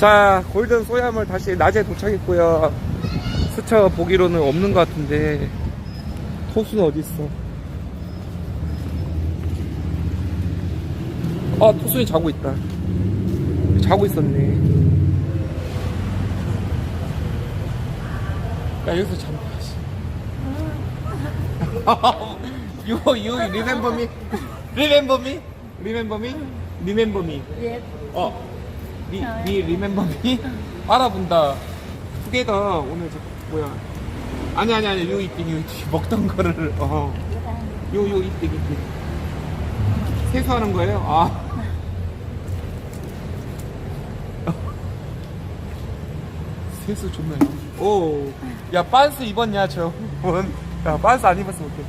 자, 골든 소야물 다시 낮에 도착했고요. 스쳐 보기로는 없는 것 같은데 토수는 어디 있어? 아, 토순이 자고 있다. 자고 있었네. 야, 여기서 잠깐만. you, you remember me? Remember me? Remember me? Remember me? Yes. 어, 니, 니 remember me? 알아본다. 투게더 오늘 저 뭐야? 아니 아니 아니 요 이띵 요 이띵 먹던 거를 어. 요 요 이띵 이띵. 세수하는 거예요? 아. 세수 좋네요. 오. 야 빤스 입었냐 저? 뭔? 야 빤스 안 입었으면 어떡해.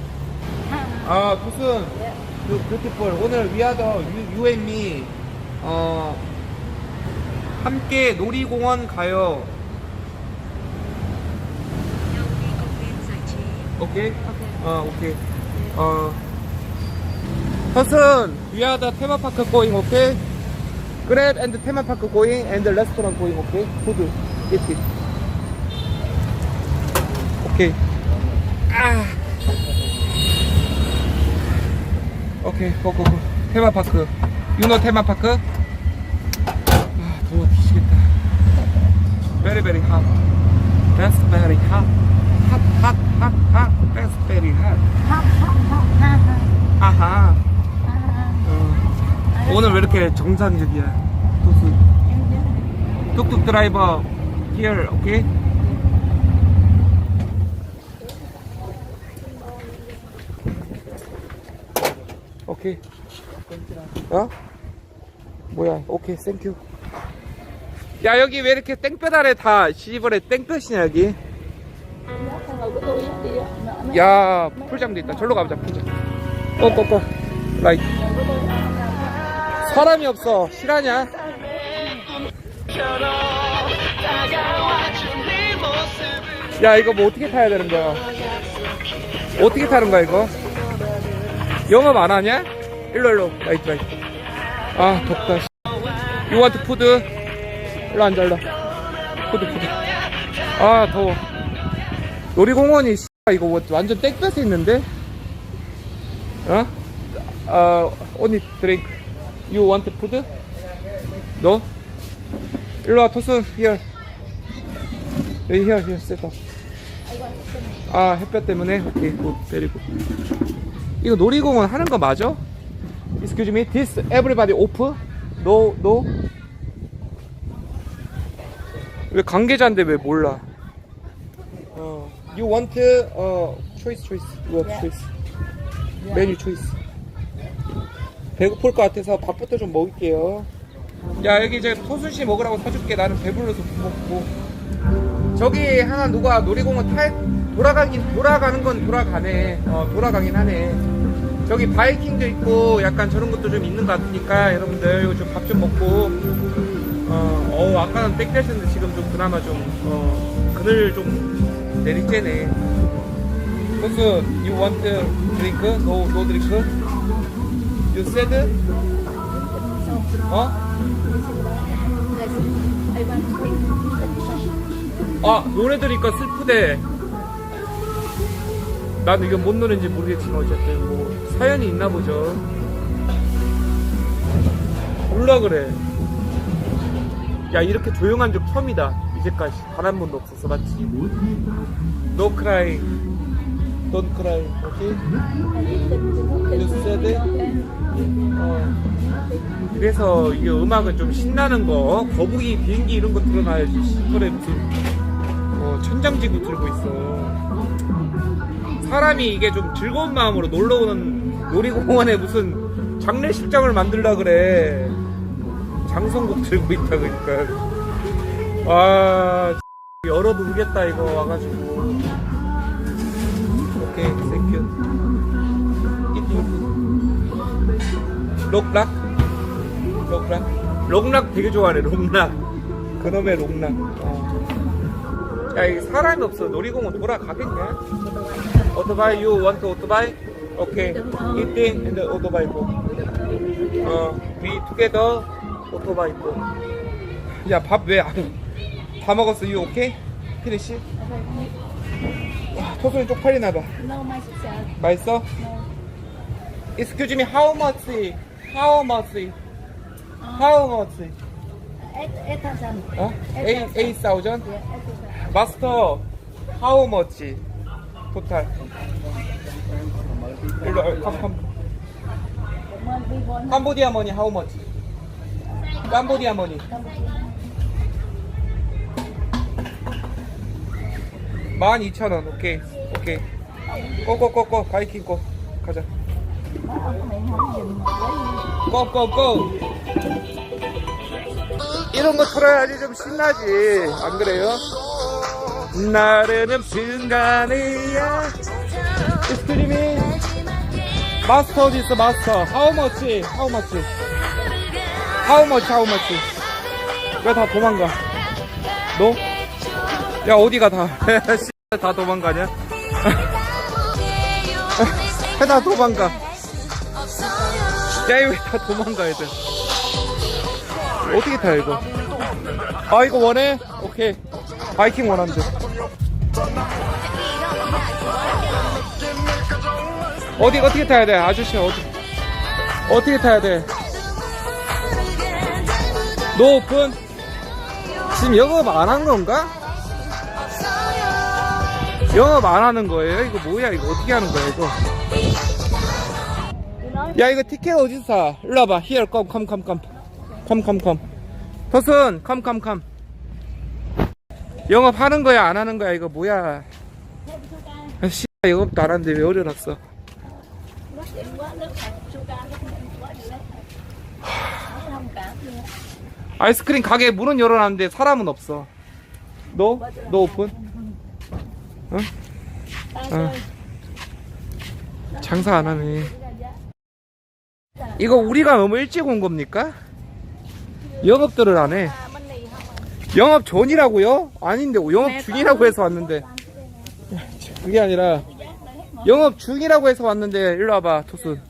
아 무슨 그 뷰티풀 오늘 위아더 유 and me 어 함께 놀이공원 가요. 오케이? 어 오케이. 어 허슨 위아더 테마파크 going 오케이? 그래 and 테마파크 going and 레스토랑 going 오케이? 푸드 eat it. 오케이. 아. 오케이 고고고 테마파크 유노 테마파크 아 더워 뒤지겠다 very very hot that's very hot hot hot hot hot that's very hot 아하 어. 오늘 왜 이렇게 정상적이야 도수 뚝뚝 드라이버 here 오케이 오케이 어? 뭐야 오케이 땡큐 야 여기 왜 이렇게 땡볕 아래 다 시집을에 땡볕이냐 여기? 야 풀장도 있다. 절로 가보자 풀장. 꺼꺼꺼. 라이트. 사람이 없어. 실하냐? 야 이거 뭐 어떻게 타야 되는 거야? 어떻게 타는 거야 이거? 영업 안 하냐? 일로 일로. 라이트 라이트. 아 덥다 씨. You want food? 일로 앉아 일로 푸드 푸드 아 더워 놀이공원이 씨, 이거 뭐 완전 땡볕에 있는데 어? 어 only drink You want food? No? 일로 와 토스 here 여기 here here sit 아 햇볕 때문에 오케이 굿 베리고 이거 놀이공원 하는 거 맞아? Excuse me, this everybody off? No, no? 왜 관계자인데 왜 몰라? 어, you want 어 choice choice, you want choice, 메뉴 choice. 배고플 것 같아서 밥부터 좀 먹을게요. 야 여기 이제 토순씨 먹으라고 사줄게. 나는 배불러서 못 먹고. 저기 하나 누가 놀이공원 탈 돌아가긴 돌아가는 건 돌아가네. 어 돌아가긴 하네. 저기 바이킹도 있고 약간 저런 것도 좀 있는 것 같으니까 여러분들 이거 좀 밥 좀 먹고 어, 어 아까는 땡볕이었는데 지금 좀 그나마 좀 어 그늘 좀 내리쬐네. 호수 you want drink? No no drink? You said? 어? 아 노래 들으니까 슬프대 나는 이거 뭔 노래인지 모르겠지만 어쨌든 뭐 사연이 있나 보죠 몰라 그래 야 이렇게 조용한 적 처음이다 이제까지 단 한 번도 없었어 맞지? No cry Don't cry 오케이? You said? 어. 그래서 이게 음악은 좀 신나는 거 거북이 비행기 이런 거 틀어놔야지 그래 무슨 어, 천장지구 틀고 있어 사람이 이게 좀 즐거운 마음으로 놀러 오는 놀이공원에 무슨 장례식장을 만들라 그래 장성국 들고 있다 그러니까 아 열어 누르겠다 이거 와가지고. 오케이 땡큐 록락? 록락? 록락 되게 좋아하네 록락. 그놈의 록락. 어. 야 이게 사람이 없어. 놀이공원 돌아가겠냐? 오토바이 you want 오토바이? 오케이 eating and 오토바이 go 어 we together 오토바이 go 야밥 왜 안? 다 먹었어 유 오케이? 피니시? 와 토순이 쪽팔리나 봐 No, my sister. 맛있어? No. Excuse me how much? How much? How much? Eight, eight thousand. 어? Eight, eight thousand? Yeah, eight thousand. 마스터 how much? 토탈 일로 어, 컴, 컴. One, we want. 캄보디아 머니 how much? 캄보디아 머니. 만 이천 원. 오케이. 오케이. 꼬꼬꼬꼬 바이킹 꼬 가자. 꼬꼬꼬 이런 거 틀어야지 좀 신나지. 안 그래요? 나르는 순간이야. 스트리밍 마스터 어디 있어? 마스터. How much how much how much? 왜 다 도망가? 너? 야 어디가 다? 다 도망가냐? 왜 다 도망가. 야 이거 왜다 도망가 애들. 어떻게 타 이거? 아 이거 원해? 오케이. 바이킹 원한대 어디 어떻게 타야 돼? 아저씨 어디? 어떻게 타야 돼 노오픈 지금 영업 안 한 건가? 영업 안 하는 거예요? 이거 뭐야 이거 어떻게 하는 거야 이거? 야 이거 티켓 어디서 사? 일로 와봐 터순 come come come 영업 하는 거야 안 하는 거야 이거 뭐야 아, 씨 영업도 안 하는데 왜 어려놨어 Nó xịn quá, nước sạch, sugar, nó không quá gì hết. Nó không cảm gì hết. 아이스크림 가게 문은 열어놨는데 사람은 없어 너? 너 오픈? 어? Ta 아, chơi. 장사 안 하네. 이거 우리가 너무 일찍 온 겁니까? 영업들을 안 해. À? 영업 전이라고요? 아닌데 영업 중이라고 해서 왔는데 그게 아니라 Giá này hết một. 영업 중이라고 해서 왔는데 일로 와봐 토순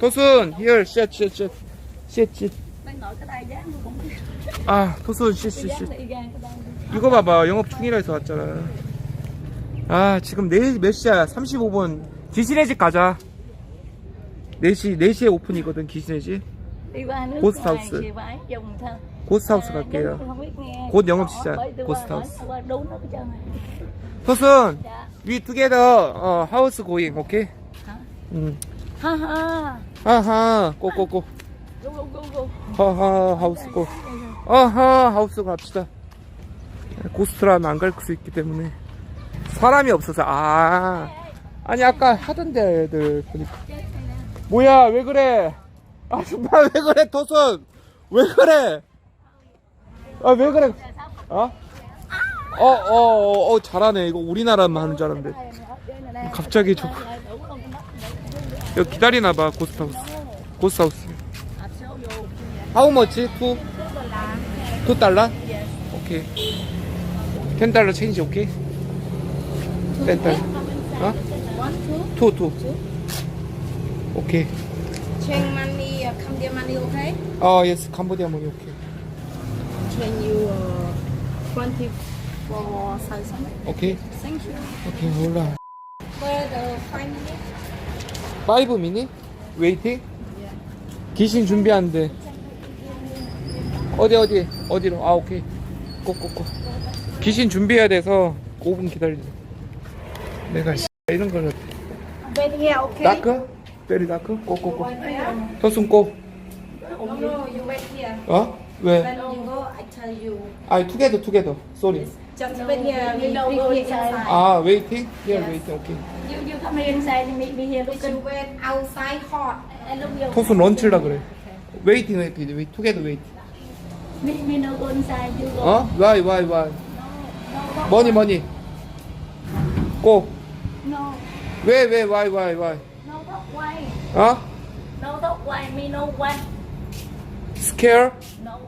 토순 here shit shit shit shit shit 아 gan cái đai. 이거 봐봐 영업 중이라 해서 왔잖아 아 지금 4, 몇 시야 35분 귀신의 집 가자 4시 4시에 오픈이거든 귀신의 집? 고스트하우스 À, 갈게요. 곧 영업 시작. 토순 Dạ. we together 어 하우스 고잉 오케이? 음 Ha ha. 하하 고고고 gu. 하하 하우스 고 아하 하우스 갑시다 고스트라면 안 갈 수 있기 때문에 사람이 없어서 아 아니 아까 하던데 애들 보니까 뭐야 왜 그래 아 정말 왜 그래 토순 왜 그래 아 왜 그래 어? 어, 어, 어, 어, 잘하네. 이거 우리나라만 하는 줄 알았는데. 갑자기 저거. 여기 기다리나봐, 고스트하우스. 고스트하우스. How much? Two? Two 달러? 오케이. Ten 달러 체인지 오케이? Ten 달러. 어? One, two. Two, two. 오케이. Change money, uh, Cambodia money, okay? 아, 예스. 캄보디아 머니 오케이. Change you uh, 20 for thousand. 오케이. Thank you. 오케이, 몰라. Where the five minutes? 파이브 미니? 웨이팅? 귀신 준비하는데. 어디, 어디? 어디로? 아, 오케이. 꼭꼭꼭. 귀신 준비해야 돼서 5분 기다리자. 내가 씨, 이런 거를. Bên here, okay? 다크? 베리 다크? 꼭꼭꼭. 토순 꼭. No, no, you wait here. 어? 왜? When you go, I tell you. 아, 투게더, 투게더. 쏘리. Just wait here. We don't go inside. 아, 웨이팅? 예, 웨이팅. 오케이. You you come here inside and meet me here. Look you wait outside hot. And look you. 토순 런치라 그래. 웨이팅, 웨이팅. 웨이팅. 투게더 웨이팅. Me me no go inside. You go. 어? 와이, 와이, 와이. No, no. 머니, 머니. 고. No, 왜, 왜, 와이, 와이, 와이. no tóc quay. 어? No tóc quay. Me no quay. 스케어? No.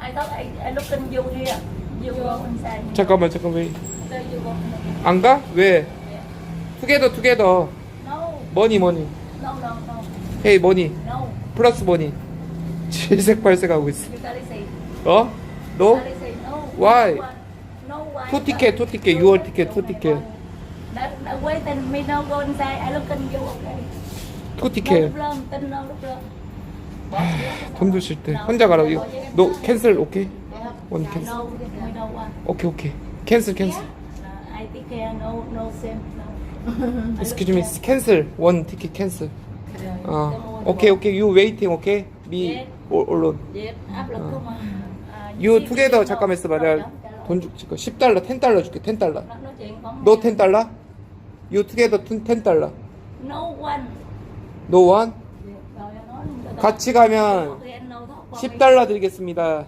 I thought I I look in you here. You go inside. 잠깐만, 잠깐, 왜? So you go. 안 가? 왜? 투게더, 투게더. No, 머니, 머니. no, no, no, 헤이, 머니. no. 플러스 머니. 칠색 발색하고 있어. You gotta say. 어? No? Why? Two ticket, two ticket, your ticket, two ticket. Wait and me no go inside. I look at you, okay? Two ticket. 돈 드실 때 혼자 가라. 이거 너 캔슬 오케이? 원 캔슬. 오케이 오케이. 캔슬 캔슬. I think no no same no. Excuse me. 캔슬 원 티켓 캔슬. 아 오케이 오케이. You waiting okay? Me alone. Yep. 앞으로 그만. 요 투게더 잠깐만 있어봐 내가 돈 줄게 10달러 10달러 줄게 10달러 너 10달러? 요 투게더 10달러 No one No one? 같이 가면 10달러 드리겠습니다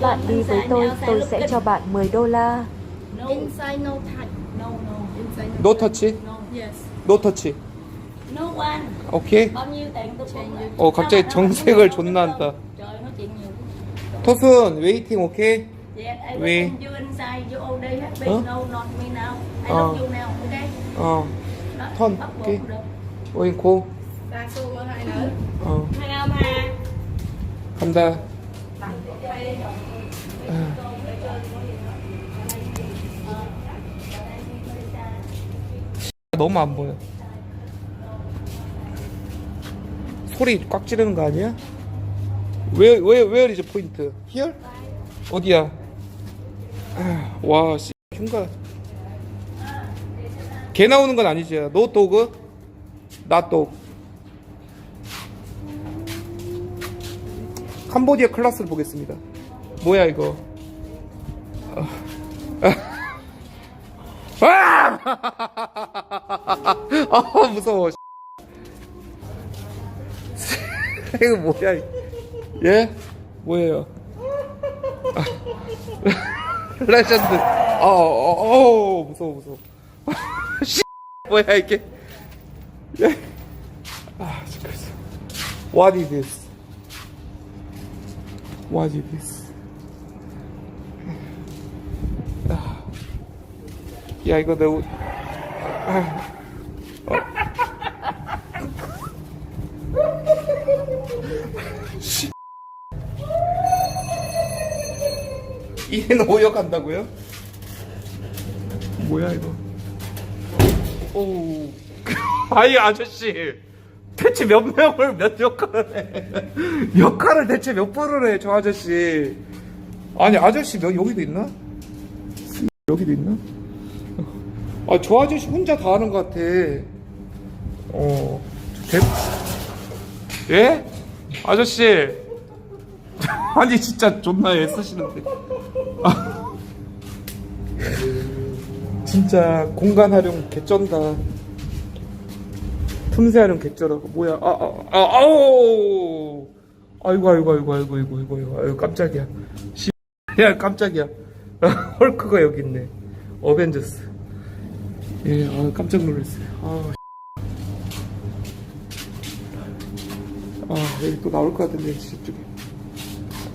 Bạn đi với tôi, tôi sẽ cho bạn 10 đô la. Inside no touch. No, no. Inside no touch. No touch. No one. 오케이. Bao nhiêu tiền tôi cũng vậy. 어 갑자기 정색을 존나 한다. Trời nói chuyện nhiều. 토순 웨이팅 오케이. Yes, I will Vì- send you inside you all day happy. Hả? No, not me now. I love Ờ. you now, okay? 어 Đó, Thôi, bắt buộc ok. không được. 오인 고. Ra xu ở hai nữa 어 Hai ông ha. 간다. 너무 안 보여. 소리 꽉 지르는 거 아니야? Where, where, where is point? Here? 어디야? 아, 와, 씨, 흉가. 개 나오는 건 아니지. 너 도그? 나 도그. 캄보디아 클라스를 보겠습니다. 뭐야, 이거. 아, 아 무서워. 이거 뭐야? 예? 뭐예요? 아, 레전드. 어, 어, 어, 어, 무서워, 무서워. 씨, 뭐야, 이게. 예. 아, 죽겠어. What is this? What is this? 아. 야, 이거 내가 아. 이게 오역한다고요? 뭐야 이거? 오, 아이 아저씨 대체 몇 명을 몇 역할을 해? 역할을 대체 몇 번을 해 저 아저씨? 아니 아저씨 몇 여기도 있나? 여기도 있나? 아 저 아저씨 혼자 다 하는 것 같아. 어, 대... 예? 아저씨. 아니 진짜 존나 애쓰시는데. 아. 진짜 공간 활용 개쩐다. 틈새 활용 개쩌라고 뭐야? 아아아 아, 아, 아 아이고 아이고 아이고 아이고 아이고 아이고 아이고, 깜짝이야. 씨. 야 깜짝이야. 헐크가 여기 있네. 어벤져스. 예 아, 깜짝 놀랐어요. 아, 아 여기 또 나올 것 같은데 이쪽에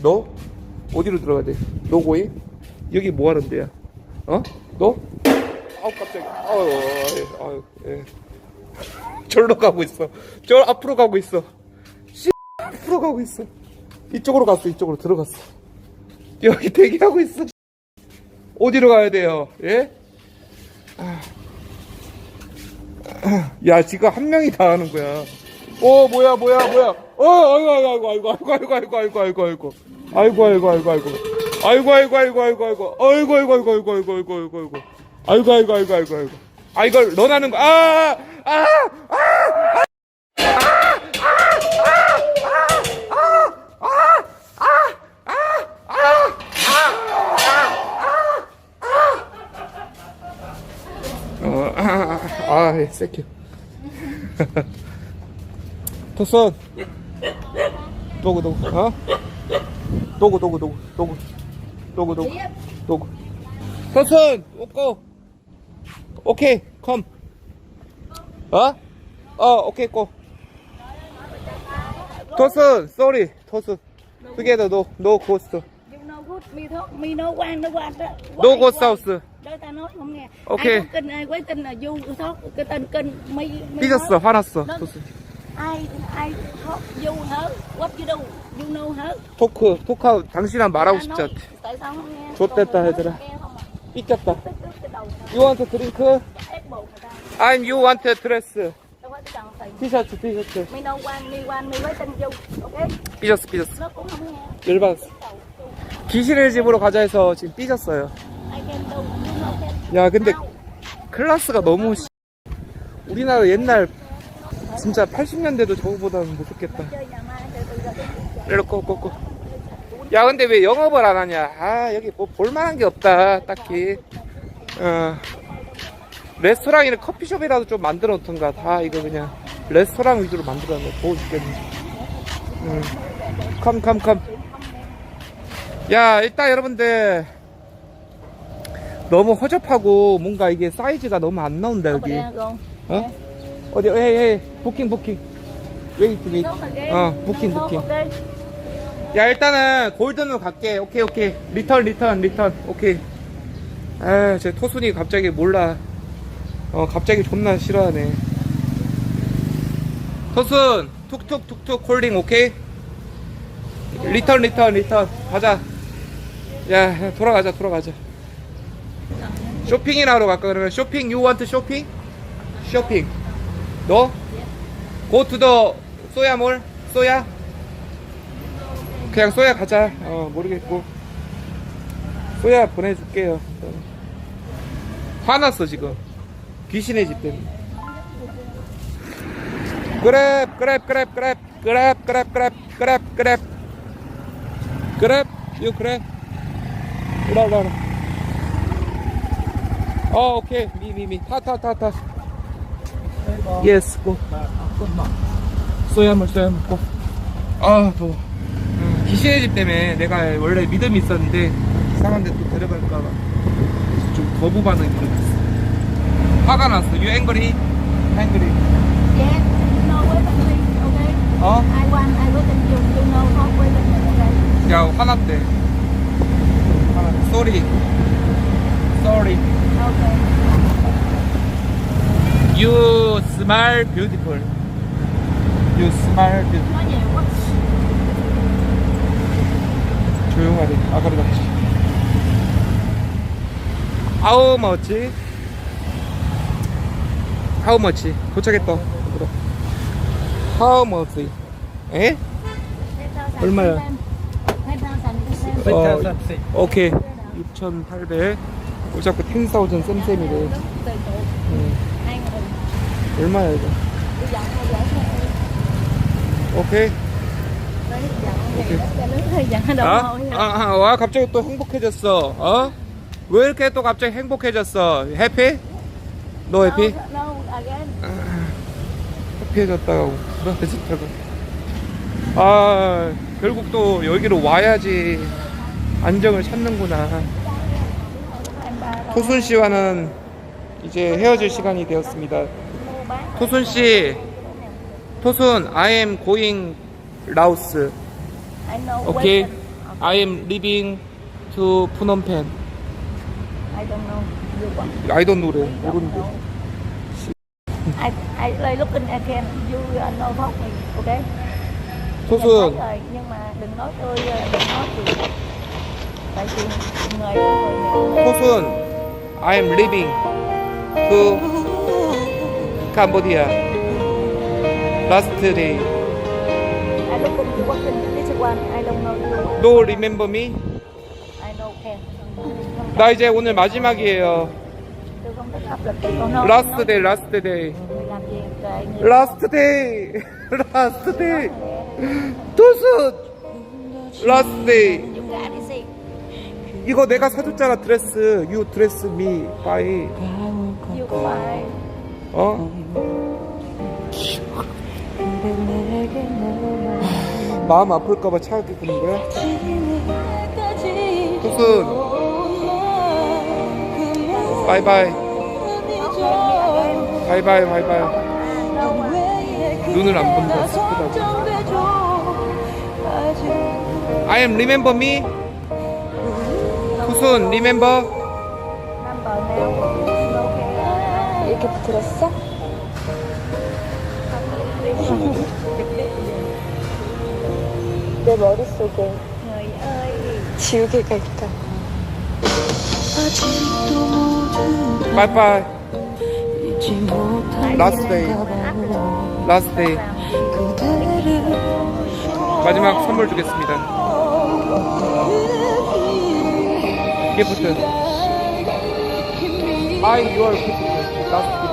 no? 어디로 들어가야 돼? going? 여기 뭐 하는 데야? 어? 너? 아우, 깜짝이야. 아유, 아유, 아유, 예. 절로 가고 있어. 저 앞으로 가고 있어. 씨, 앞으로 가고 있어. 이쪽으로 갔어, 이쪽으로 들어갔어. 여기 대기하고 있어. 어디로 가야 돼요? 예? 아. 야, 지금 한 명이 다 하는 거야. 어, 뭐야, 뭐야, 뭐야. 어, 아이고, 아이고, 아이고, 아이고, 아이고, 아이고, 아이고, 아이고, 아이고. 아이고, 아이고, 아이고, 아이고. 아이고, 아이고, 아이고, 아이고, 아이고. 아이고, 아이고, 아이고, 아이고, 아이고, 아이고, 아이고, 아이고. 아이고, 아이고, 아이고. 아, 이걸 런하는 거. 아, 아, 아, 어, 아, 아, 아, 예, 땡큐. 토선. 도구 도구 어? 도구 도구 도구 도구 도구 도구 도구 토순 오고 오케이 컴 어? 어 오케이 고 토순 쏘리 토순 together no no ghost You know good, mi thuốc, mi no quan, no đó. no ghost house Đôi ta nói không nghe. Ok. Ai có kinh, ai quấy tin là du thoát, cái tên kinh, mi, mi 삐졌어 화났어. 토순 What you do, you know hớ. 토크 당신이랑 말하고 싶지 않대 Tại sao không nghe? Cái đầu sao? You want a drink? I'm you want a dress. 티셔츠 티셔츠 quan, quan, du. Ok? 삐졌어 삐졌어 Nó cũng không nghe. 열받았어. 귀신의 집으로 가자 해서 지금 삐졌어요 I can do, you know can. 야 근데? 클라스가 너무 씨- 우리나라 옛날 진짜 80년대도 저거보다는 못했겠다. 이렇게 꼬꼬꼬 야 근데 왜 영업을 안 하냐? 아 여기 뭐 볼만한 게 없다 딱히. 어. 레스토랑이나 커피숍이라도 좀 만들어 놓던가 다 이거 그냥 레스토랑 위주로 만들어 놨네. 더워 죽겠네. 음. 컴컴컴. 야 일단 여러분들. 너무 허접하고 뭔가 이게 사이즈가 너무 안 나온다 여기. 어? 어디 헤이 헤이 부킹 부킹. 웨이트 웨이트. 어 부킹 부킹. 야 일단은 골든으로 갈게. 오케이 오케이. 리턴 리턴 리턴. 오케이. 아제 토순이 갑자기 몰라. 어 갑자기 존나 싫어하네. 토순 툭툭 툭툭 콜링 오케이? 리턴 리턴 리턴. 가자. 야 야, 돌아가자 돌아가자. 쇼핑이나 하러 갈까 그러면? 쇼핑 you want 쇼핑? 쇼핑 너? go to the 소야몰 소야? 그냥 소야 가자. 어, 모르겠고. 소야 보내줄게요. 화났어, 지금. 귀신의 집 때문에. 그랩, 그랩, 그랩, 그랩, 그랩, 그랩, 그랩, 그랩, 그랩. 그랩, 유 그랩. 이리 와. 어, 오케이. 미, 미, 미. 타, 타, 타, 타. 예스, 고. 소야물, 소야물, 고. 아, 더워. 음, 귀신의 집 때문에 내가 원래 믿음이 있었는데 이상한 데 또 데려갈까봐 좀 거부 반응이 들어갔어 화가 났어 You angry? angry Yes, you know quấy tin đi. Ok. 어? Quan, ai quấy tin du, you know thoát quấy tin ok. 야 화났대 화났대 Sorry Sorry Ok. You smile beautiful. You smile beautiful. 조용하게 아까로 같이. 아우 멋지. 아우 멋지. 도착했다. 아우 멋지. 에? 얼마야? 어, 오케이. 6,800. 어, 자꾸 텐사우전 쌤쌤이래. 음. 얼마야 이거. 오케이 아? hồ 아, 아, 와 갑자기 또 행복해졌어 어? 왜 이렇게 또 갑자기 행복해졌어 해피? 너 해피? Again. 해피해졌다고 불안해졌다고 아 결국 또 여기로 와야지 안정을 찾는구나 rồi. 토순 씨와는 이제 헤어질 시간이 되었습니다. 토순 씨 토순 I am going 라오스 I know 오케이 waiting. I am leaving to 푸놈펜 I don't know. You want. I don't know래 Don't 모르는데 know. I, I like looking again. You uh, know thoát me, ok? Nhìn thấy 토순 rồi, nhưng mà đừng nói tôi, uh, đừng nói gì. Tại vì người người này 토순 I am leaving to 캄보디아 last day I don't know what this one I don't know No remember me? I know Ken 나 이제 오늘 마지막이에요 last day last day last day last day 도수 last day 이거 내가 사줬잖아 드레스 유 드레스 미 바이 유 바이 어? 마음 아플까봐 차갑게 구는 거야? 토순 바이바이. 바이바이 바이바이. 눈을 안 본다 슬프다고. I am remember me. 토순 remember 들었어? 내 머릿속에 지우개가 있다. 바이바이. 라스트 데이 라스트 데이 마지막 선물 주겠습니다. 기프트. I your gift 라스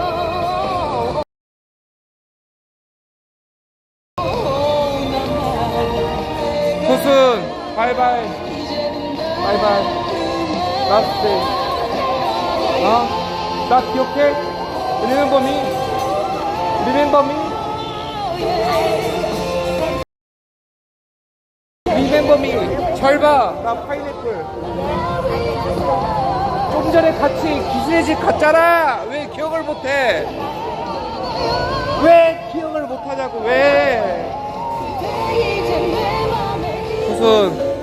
나 기억해? 리멤버 미? 리멤버 미? 리멤버 미? 잘 봐. 나 파인애플. 좀 전에 같이 기술의 집 갔잖아. 왜 기억을 못해? 왜 기억을 못하냐고, 왜? 무슨.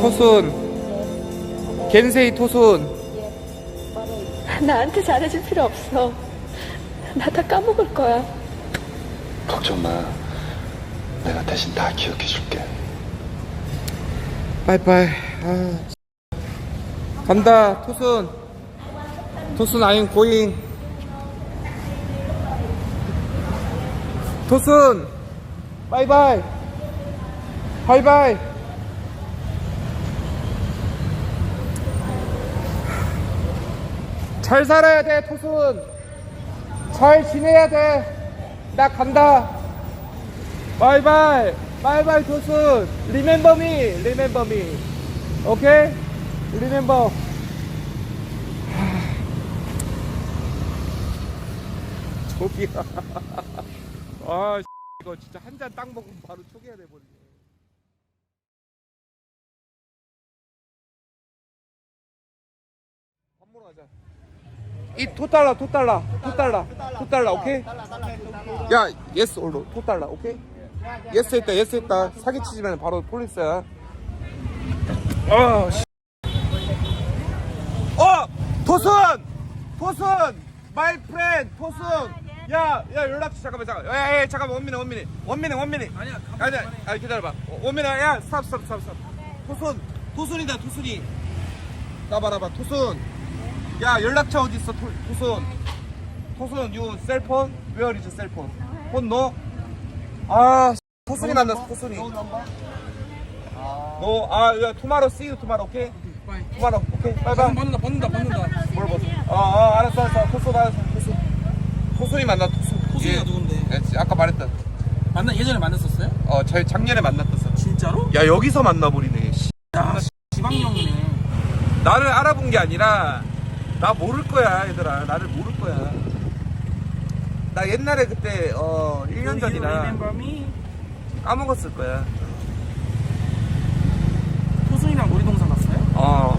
토순 겐세이 토순 나한테 잘해줄 필요 없어. 나 다 까먹을 거야. 걱정 마. 내가 대신 다 기억해 줄게. 빠이빠이 아, 간다 토순 토순 아임 고잉 토순 바이바이 바이바이 잘 살아야 돼 토순. 잘 지내야 돼 나 간다. 바이바이. 바이바이 토순. 리멤버 미 리멤버 미 오케이 리멤버 저기야. 아 이거 진짜 한 잔 딱 먹으면 바로 초기화 돼버리네. 밥 먹으러 가자 이 토달라 토달라 토달라 토달라 오케이? 야 예스 올로 토달라 오케이? 예스 했다 예스 했다. 사기치지면 바로 폴리스야. 어, 씨. 어 토순! 토순! 마이 프렌 토순! 야야 연락 잠깐만 잠깐 야, 야 잠깐만 원민이 원민이 원민이 원민이 아니야 아니야 아니 기다려봐. 어, 원민아 야 스탑 스탑 스탑 스탑 토순 토순이다 토순이. 나봐라봐 토순 야 연락처 어디 있어 토, 토순 토순 유 셀폰 웨어 이즈 셀폰 폰 노? 아 토순이 만났어 토순이 너, 아, 야, 투마로, see you tomorrow, 오케이? 투마로, 오케이? 바이바이. 받는다 받는다 받는다 뭘 봐. 어, 어, 알았어, 알았어. 토순, 알았어. 토순. 토순이 만나, 토순. 토순이가 예. 누군데? 예, 아까 말했다. 만나 예전에 만났었어요? 어, 저 작년에 만났었어. 진짜로? 야, 여기서 만나버리네. 씨. 야 지방령이네 나를 알아본 게 아니라, 나 모를 거야, 얘들아. 나를 모를 거야. 나 옛날에 그때, 어, 1년 전이라 Remember me? 까먹었을 거야. 토순이랑 놀이동산 갔어요? 어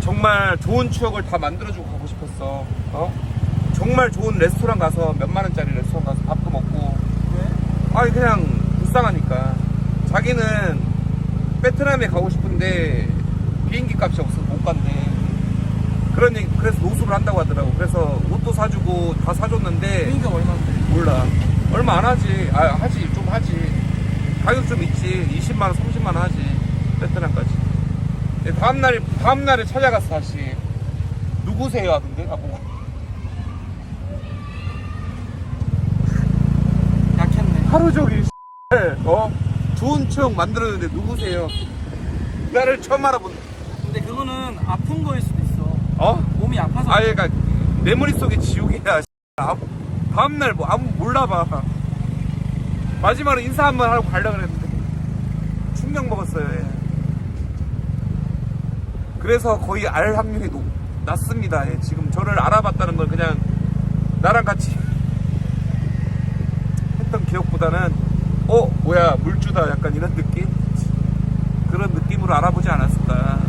정말 좋은 추억을 다 만들어주고 가고 싶었어 어 정말 좋은 레스토랑 가서 몇만 원짜리 레스토랑 가서 밥도 먹고 왜? 아니 그냥 불쌍하니까 자기는 베트남에 가고 싶은데 비행기 값이 없어서 못 간대 그런 얘기 그래서 노숙을 한다고 하더라고. 그래서 옷도 사주고 다 사줬는데 비행기가 얼마인데? 몰라. 얼마 안 하지. 아 하지. 좀 하지. 가격 좀 있지. 20만원 30만원 하지. 베트남까지. 네, 다음날 다음날에 찾아갔어 다시. 누구세요? 하던데? 나보고 약했네. 하루 종일 어? 좋은 추억 만들었는데 누구세요? 나를 처음 알아본. 근데 그거는 아픈 거일 있 어? 어 몸이 아파서 아예 그니까 내 머릿속에 지옥이야. 아, 다음날 뭐 아무 몰라봐. 마지막으로 인사 한번 하고 가려고 그랬는데 충격 먹었어요 예. 그래서 거의 알 확률이 높, 낮습니다 예. 지금 저를 알아봤다는 건 그냥 나랑 같이 했던 기억보다는 어 뭐야 물주다. 약간 이런 느낌? 그런 느낌으로 알아보지 않았을까